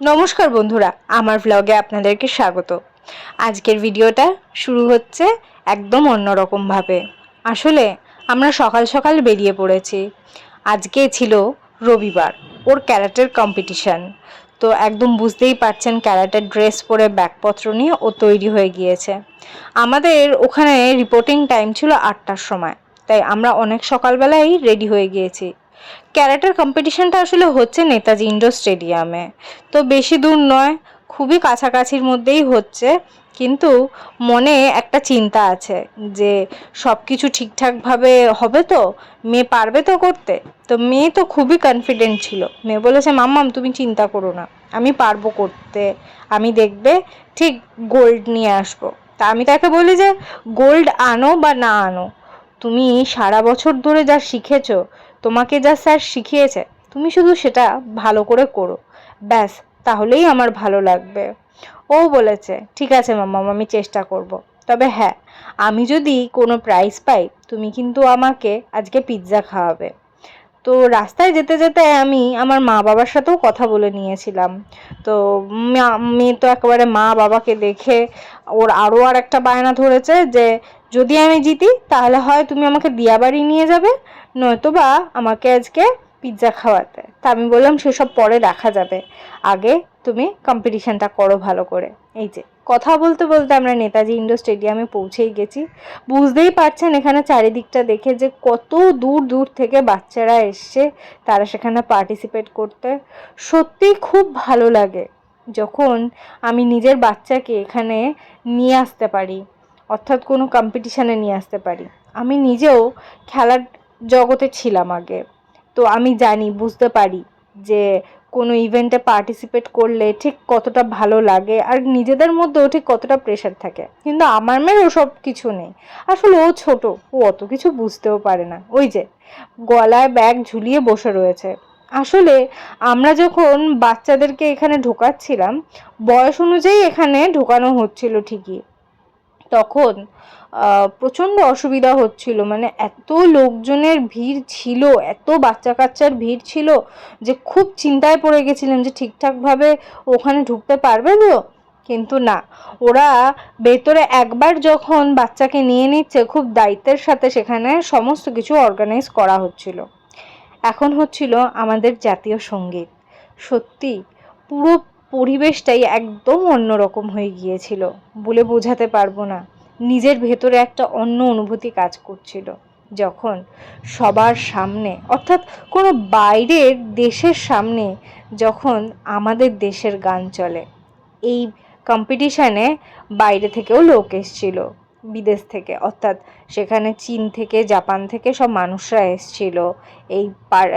নমস্কার বন্ধুরা, আমার ভ্লগে আপনাদেরকে স্বাগত। আজকের ভিডিওটা শুরু হচ্ছে একদম অন্যরকমভাবে। আসলে আমরা সকাল সকাল বেরিয়ে পড়েছি। আজকে ছিল রবিবার, ওর ক্যারাটের কম্পিটিশান তো একদম বুঝতেই পারছেন, ক্যারাটের ড্রেস পরে ব্যাগপত্র নিয়ে ও তৈরি হয়ে গিয়েছে। আমাদের ওখানে রিপোর্টিং টাইম ছিল আটটার সময়, তাই আমরা অনেক সকালবেলাই রেডি হয়ে গিয়েছি। ক্যারাটের কম্পিটিশনটা আসলে হচ্ছে নেতাজি ইন্ডোর স্টেডিয়ামে। তো বেশি দূর নয়, খুবই কাছাকাছির মধ্যেই হচ্ছে। কিন্তু মনে একটা চিন্তা আছে যে সব কিছু ঠিকঠাকভাবে হবে তো? মেয়ে পারবে তো করতে? তো মেয়ে তো খুবই কনফিডেন্ট ছিল। মেয়ে বলেছে, মাম্মাম, তুমি চিন্তা করো না। আমি পারব করতে। আমি দেখবে ঠিক গোল্ড নিয়ে আসব। তা আমি তাকে বলি যে গোল্ড আনো বা না আনো তুমি সারা বছর ধরে যা শিখেছ, তোমাকে যা স্যার শিখিয়েছে, তুমি শুধু সেটা ভালো করে করো। ব্যাস, তাহলেই আমার ভালো লাগবে। ও বলেছে, ঠিক আছে মাম্মাম, আমি চেষ্টা করব। তবে হ্যাঁ আমি যদি কোনো প্রাইজ পাই, তুমি কিন্তু আমাকে আজকে পিৎজা খাওয়াবে। তো রাস্তায় যেতে যেতে আমি আমার মা বাবার সাথেও কথা বলে নিয়েছিলাম। তো মেয়ে তো একেবারে মা বাবাকে দেখে ওর আরও আর একটা বায়না ধরেছে যে, যদি আমি জিতি, তাহলে হয় তুমি আমাকে দিয়াবাড়ি নিয়ে যাবে, নয়তোবা আমাকে আজকে পিৎজা খাওয়াতে। তা আমি বললাম, সেসব পরে দেখা যাবে। আগে তুমি কম্পিটিশানটা করো ভালো করে। এই যে, কথা বলতে বলতে আমরা নেতাজি ইন্ডোর স্টেডিয়ামে পৌঁছেই গেছি। বুঝতেই পারছেন এখানে চারিদিকটা দেখে যে কত দূর দূর থেকে বাচ্চারা এসছে তারা সেখানে পার্টিসিপেট করতে। সত্যিই খুব ভালো লাগে যখন আমি নিজের বাচ্চাকে এখানে নিয়ে আসতে পারি, অর্থাৎ কোনো কম্পিটিশানে নিয়ে আসতে পারি। আমি নিজেও খেলার জগতে ছিলাম আগে। তো আমি জানি, বুঝতে পারি যে কোনো ইভেন্টে পার্টিসিপেট করলে ঠিক কতটা ভালো লাগে আর নিজেদের মধ্যেও ঠিক কতটা প্রেশার থাকে। কিন্তু আমার মেয়ের ওসব কিছু নেই। আসলে ও ছোট, ও অত কিছু বুঝতেও পারে না। ওই যে, গলায় ব্যাগ ঝুলিয়ে বসে রয়েছে। আসলে আমরা যখন বাচ্চাদেরকে এখানে ঢোকাচ্ছিলাম, বয়স অনুযায়ী এখানে ঢোকানো হচ্ছিল ঠিকই। তখন প্রচণ্ড অসুবিধা হচ্ছিল। মানে এত লোকজনের ভিড় ছিল, এত বাচ্চা কাচ্চার ভিড় ছিল যে খুব চিন্তায় পড়ে গেছিলেন যে ঠিকঠাকভাবে ওখানে ঢুকতে পারবে তো? কিন্তু না। ওরা ভেতরে একবার যখন বাচ্চাকে নিয়ে নিচ্ছে, খুব দায়িত্বের সাথে সেখানে সমস্ত কিছু অর্গানাইজ করা হচ্ছিল। এখন হচ্ছিল আমাদের জাতীয় সংগীত। সত্যি, পুরো পরিবেশটাই একদম অন্যরকম হয়ে গিয়েছিল। বলে বোঝাতে পারব না। নিজের ভেতরে একটা অন্য অনুভূতি কাজ করছিল। যখন সবার সামনে, অর্থাৎ কোনো বাইরের দেশের সামনে, যখন আমাদের দেশের গান চলে, এই কম্পিটিশানে বাইরে থেকেও লোক এসছিল, বিদেশ থেকে। অর্থাৎ সেখানে চীন থেকে, জাপান থেকে সব মানুষরা এসছিল এই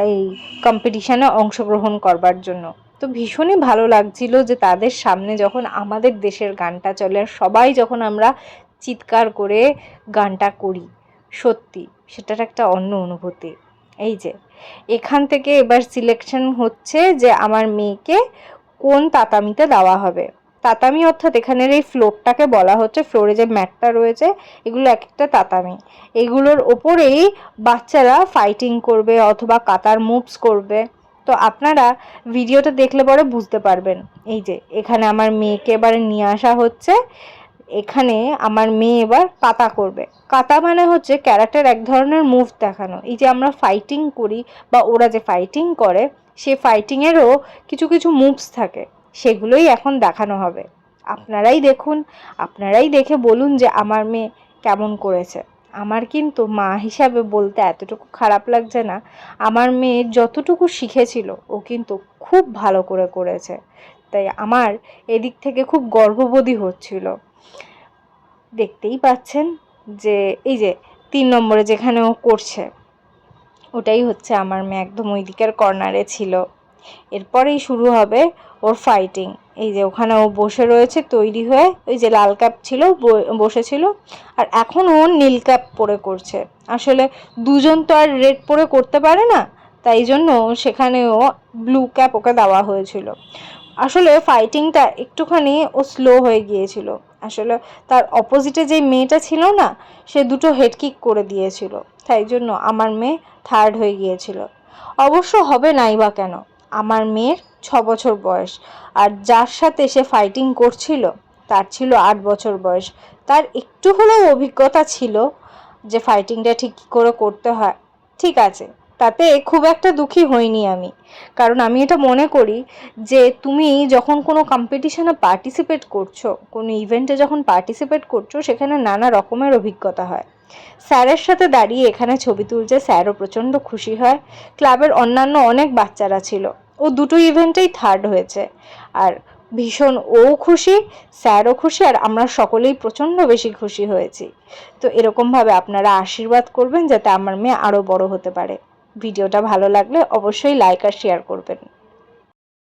এই কম্পিটিশানে অংশগ্রহণ করবার জন্য। তো ভীষণই ভালো লাগছিল যে তাদের সামনে যখন আমাদের দেশের গানটা চলে আর সবাই যখন আমরা চিৎকার করে গানটা করি, সত্যি সেটার একটা অন্য অনুভূতি। এই যে, এখান থেকে এবার সিলেকশন হচ্ছে যে আমার মেয়েকে কোন তাতামিতে দেওয়া হবে। তাতামি অর্থাৎ এখানের এই ফ্লোরটাকে বলা হচ্ছে ফ্লোরে যে ম্যাটটা রয়েছে, এগুলো এক একটা তাতামি। এগুলোর ওপরেই বাচ্চারা ফাইটিং করবে অথবা কাতার মুভস করবে। তো আপনারা ভিডিওটা দেখলে পরে বুঝতে পারবেন। এই যে, এখানে আমার মেয়েকে এবারে নিয়ে আসা হচ্ছে। এখানে আমার মেয়ে এবার কাতা করবে। কাতা মানে হচ্ছে ক্যারেক্টার এক ধরনের মুভ দেখানো। এই যে আমরা ফাইটিং করি বা ওরা যে ফাইটিং করে, সে ফাইটিংয়েরও কিছু কিছু মুভস থাকে। সেগুলোই এখন দেখানো হবে। আপনারাই দেখুন, আপনারাই দেখে বলুন যে আমার মেয়ে কেমন করেছে। আমার কিন্তু মা হিসাবে বলতে এতটুকু খারাপ লাগছে না। আমার মেয়ে যতটুকু শিখেছিল, ও কিন্তু খুব ভালো করে করেছে। তাই আমার এদিক থেকে খুব গর্ববোধই হচ্ছিল। দেখতেই পাচ্ছেন যে, এই যে তিন নম্বরে যেখানে ও করছে, ওটাই হচ্ছে আমার মেয়ে, একদম ওই দিকের কর্নারে ছিল। এরপরেই শুরু হবে ওর ফাইটিং এই যে ওখানে ও বসে রয়েছে, তৈরি হয়ে ওই যে লাল ক্যাপ ছিল বসেছিল। আর এখন ও নীল ক্যাপ পরে করছে। আসলে দুজন তো আর রেড পরে করতে পারে না, তাই জন্য সেখানেও ব্লু ক্যাপ ওকে দেওয়া হয়েছিল। আসলে ফাইটিংটা একটুখানি ও স্লো হয়ে গিয়েছিল। আসলে তার অপোজিটে যে মেয়েটা ছিল না, সে দুটো হেডকিক করে দিয়েছিল। তাই জন্য আমার মেয়ে থার্ড হয়ে গিয়েছিল। অবশ্য হবে নাই বা কেন আমার মেয়ের ছ বছর বয়স। আর যার সাথে সে ফাইটিং করছিল, তার ছিল আট বছর বয়স। তার একটু হলেও অভিজ্ঞতা ছিল যে ফাইটিংটা ঠিক করে করতে হয়। ঠিক আছে, তাতে খুব একটা দুঃখী হইনি আমি। কারণ আমি এটা মনে করি যে তুমি যখন কোনো কম্পিটিশনে পার্টিসিপেট করছ, কোনো ইভেন্টে যখন পার্টিসিপেট করছ, সেখানে নানা রকমের অভিজ্ঞতা হয়। স্যারের সাথে দাঁড়িয়ে এখানে ছবি তুলছে স্যারও প্রচণ্ড খুশি হয়। ক্লাবের অন্যান্য অনেক বাচ্চারা ছিল। ও দুটো ইভেন্টেই থার্ড হয়েছে। আর ভীষণ ও খুশি, স্যারও খুশি, আর আমরা সকলেই প্রচণ্ড বেশি খুশি হয়েছি। তো এরকমভাবে আপনারা আশীর্বাদ করবেন যাতে আমার মেয়ে আরও বড় হতে পারে। ভিডিওটা ভালো লাগলে অবশ্যই লাইক আর শেয়ার করবেন।